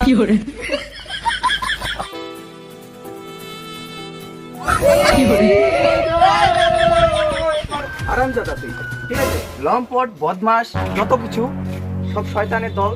有人，有人， আরামজাদা তুই ঠিক আছে লম্পট বদমাস যত কিছু সব শয়তানের দল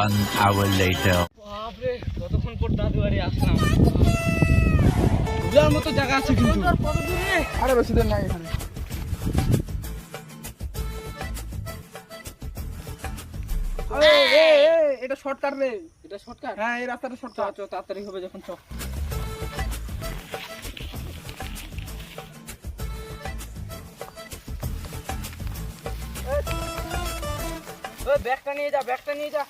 One hour later. বাপরে কতক্ষণ পর দাদু বাড়ি আসলাম। বুঝার মতো জায়গা আছে কিন্তু। আরে বেশি দূর নাই এখানে। এটা শর্টকাট রে। এটা শর্টকাট হ্যাঁ এই রাস্তাটা শর্টকাট চ তাড়াতাড়ি হবে যখন চ ব্যাগটা নিয়ে যা ব্যাগটা নিয়ে যা।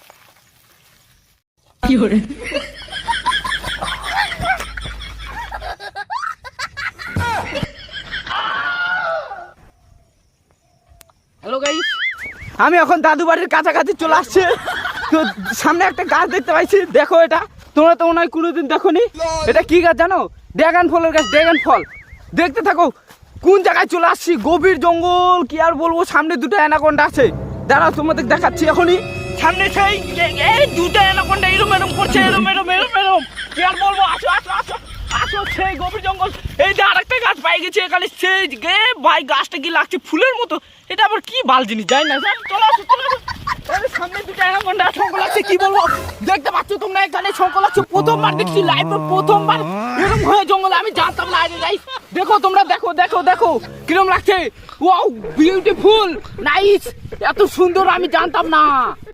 হ্যালো গাইস আমি এখন দাদু বাড়ির কাছাকাছি চলে আসছি। তো সামনে একটা গাছ দেখতে পাইছি। দেখো এটা। তোমরা তো মনে হয় কোনোদিন দেখোনি। এটা কি গাছ জানো? ড্রাগন ফলের গাছ ড্রাগন ফল। দেখতে থাকো কোন জায়গায় চলে আসছি? গভীর জঙ্গল কি আর বলব? সামনে দুটো অ্যানাকোন্ডা আছে। দাঁড়াও তোমাদের দেখাচ্ছি এখনই। সামনে সেই এই দুটো অ্যানাকোন্ডা এরম এরম করছে, এরম এরম এরম এরম। কি আর বলব? আসো আসো আসো আসো, সেই গভীর জঙ্গল। এই যে আরেকটা গাছ পাই গেছে এখানে, সেই গে, ভাই, গাছটা কি লাগছে ফুলের মতো? এটা আবার কি বাল জিনিস? যাই না চলে আসো, চলে সামনে দুটো দেখতে পাচ্ছ তোমরা দেখছি এরকম আমি জানতাম দেখো তোমরা, দেখো দেখো দেখো, কিরম লাগছে। ওয়াও বিউটিফুল নাইস এত সুন্দর, আমি জানতাম না।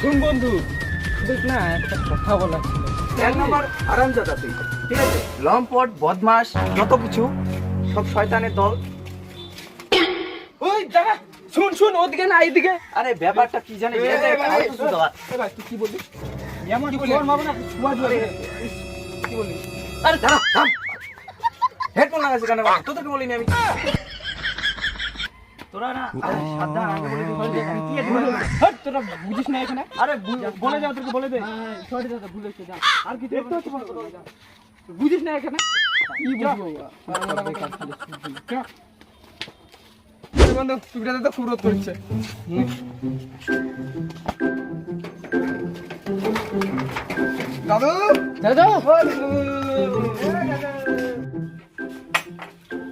শুন বন্ধু দেখ না একটা কথা বলা ছিল। এক নম্বর আরামজাদা তুই ঠিক আছে? লম্পট বদমাস যত কিছু সব শয়তানের দল। ওই দাঁড়া শুন শুন ওদিকে না এইদিকে। আরে ব্যাপারটা কি তুই কি বললি এমন আরে, কি বললি আরে দাঁড়া হেডফোন লাগাইছি কানে? বাবা তোদেরকে বলিনি আমি। তোরা না আরে সাবধান আগে বলে দিবি কি হট, তোরা বুঝিস না এখানে আরে বলে যাও তোকে বলে দে সরি দাদা ভুলে গেছে, যা। আর দেখতে হচ্ছে। বুঝিস না এখানে কি বুঝব বন্ধু টুকটাতে তো খুব করছে দাদু দাদা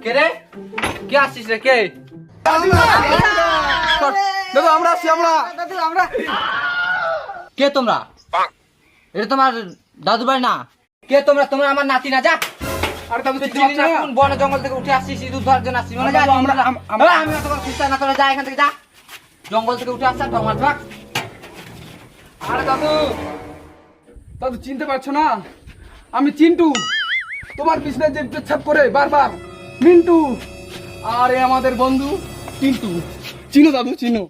কে রে কে আসছিস রে কে দাদু আমরা আসছি আমরা। কে তোমরা? এটা তোমার দাদু ভাই না? কে তোমরা? তোমরা আমার নাতি না যা। আরে তুই চিনি না? কোন বন জঙ্গল থেকে উঠে আসছিস ধরার জন্য আসছিস মানে যা আমরা- আমরা আমি তোমার খুঁজতে না তোরা যা এখান থেকে যা। জঙ্গল থেকে উঠে আসছে তোমার থাক আরে দাদু দাদু চিনতে পারছ না? আমি চিন্টু। তোমার পিছনে যে পেচ্ছাপ করে বারবার। মিন্টু। আরে আমাদের বন্ধু। টিন্টু চিনো দাদু চিনো।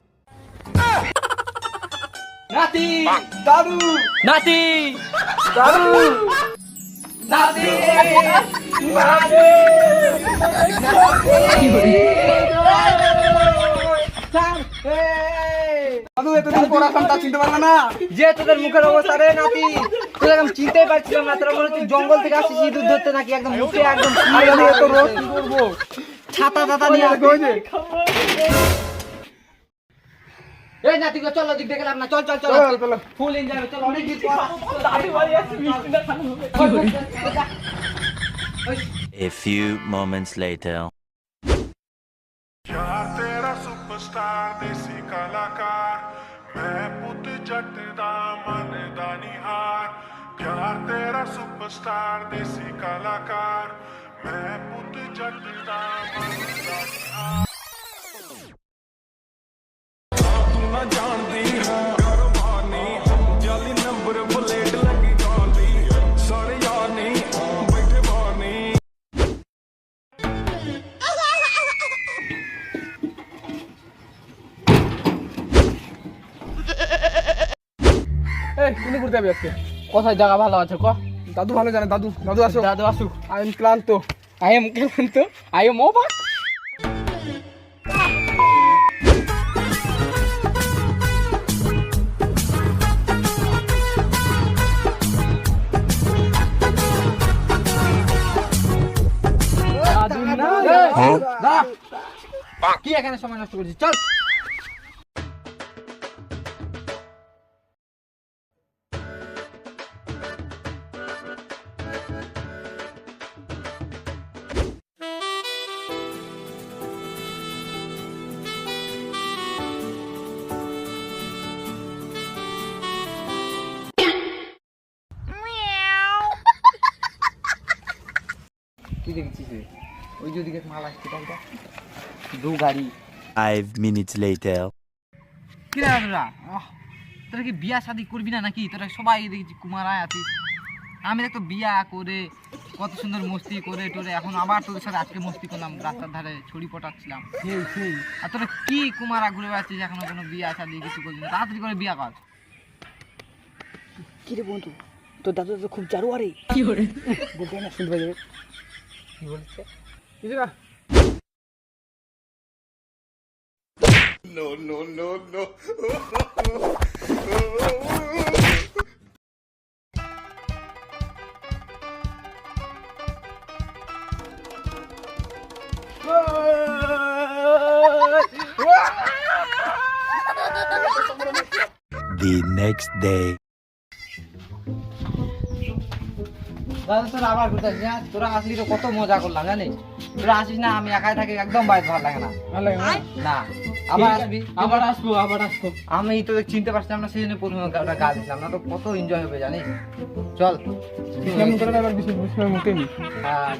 নাতি দাদু। নাতি। দাদু। নাতি। দাদু এতদিন পর আসলাম চিনতে পারলে না। যে তোদের মুখের অবস্থা রে নাতি। তোদের একদম চিনতেই পারছিলাম না তোরা হচ্ছে জঙ্গল থেকে আসছিস ধরতে নাকি একদম মুখে একদম দাদু কি করব? ছাতা ছাতা নিয়ে আসবে এই নাতি গো চল দিক দেখলাম না চল চল চল ফুল এনজয় চল অনেক গীত দাড়ি বাড়ি আছে মিষ্টি না খাবো A few moments later यार तेरा सुपरस्टार देसी कलाकार मैं पुत जट दा मन दा निहार यार तेरा सुपरस्टार देसी कलाकार मैं पुत जट दा मन दा निहार তুমি ঘুরতে যাবি আজকে? কোথায়? জায়গা ভালো আছে ক? দাদু ভালো জানে দাদু দাদু আসো দাদু আসুক। আই এম ক্লান্ত। আই এম ক্লান্ত। I am over. কি এখানে সময় নষ্ট করছিস? চল। কি দেখছিস ওই যে ওদিকে মাল আসছে গাড়িটা দু গাড়ি। Minutes later. কি রে তোরা আহ, তোরা কি বিয়া শাদি করবি না নাকি? তোরা সবাই দেখছি কুমারায় আছিস। আমি দেখ তো বিয়া করে কত সুন্দর মস্তি করে টোরে এখন আবার তোদের সাথে আজকে মস্তি করলাম রাস্তার ধারে ছড়ি পটাচ্ছিলাম। সেই সেই। আর তোরা কি কুমারা ঘুরে বেড়াচ্ছিস এখনও কোনো বিয়া শাদি কিছু করলি না? তাড়াতাড়ি করে বিয়া কর। কি রে বন্ধু? তোর দাদু তো খুব জারু আরে কি hore বলতে না শুনতে পাই যাবে কি বলছে কিছু না The next day. দাদা তোরা আবার ঘুরতে আসিস না তোরা আসলি তো কত মজা করলাম জানিস? তোরা আসিস না আমি একাই থাকি একদম বাড়িতে ভালো লাগে না। ভালো লাগে না? আবার আসবি আবার আসব আবার আসব। আমি তো চিনতে পারছিলাম না সেই জন্য প্রথমে ওটা গা দিলাম না তো কত এনজয় হবে জানিস? চল। বিশ্রাম করে না এবার বিশ্রাম মুখে হ্যাঁ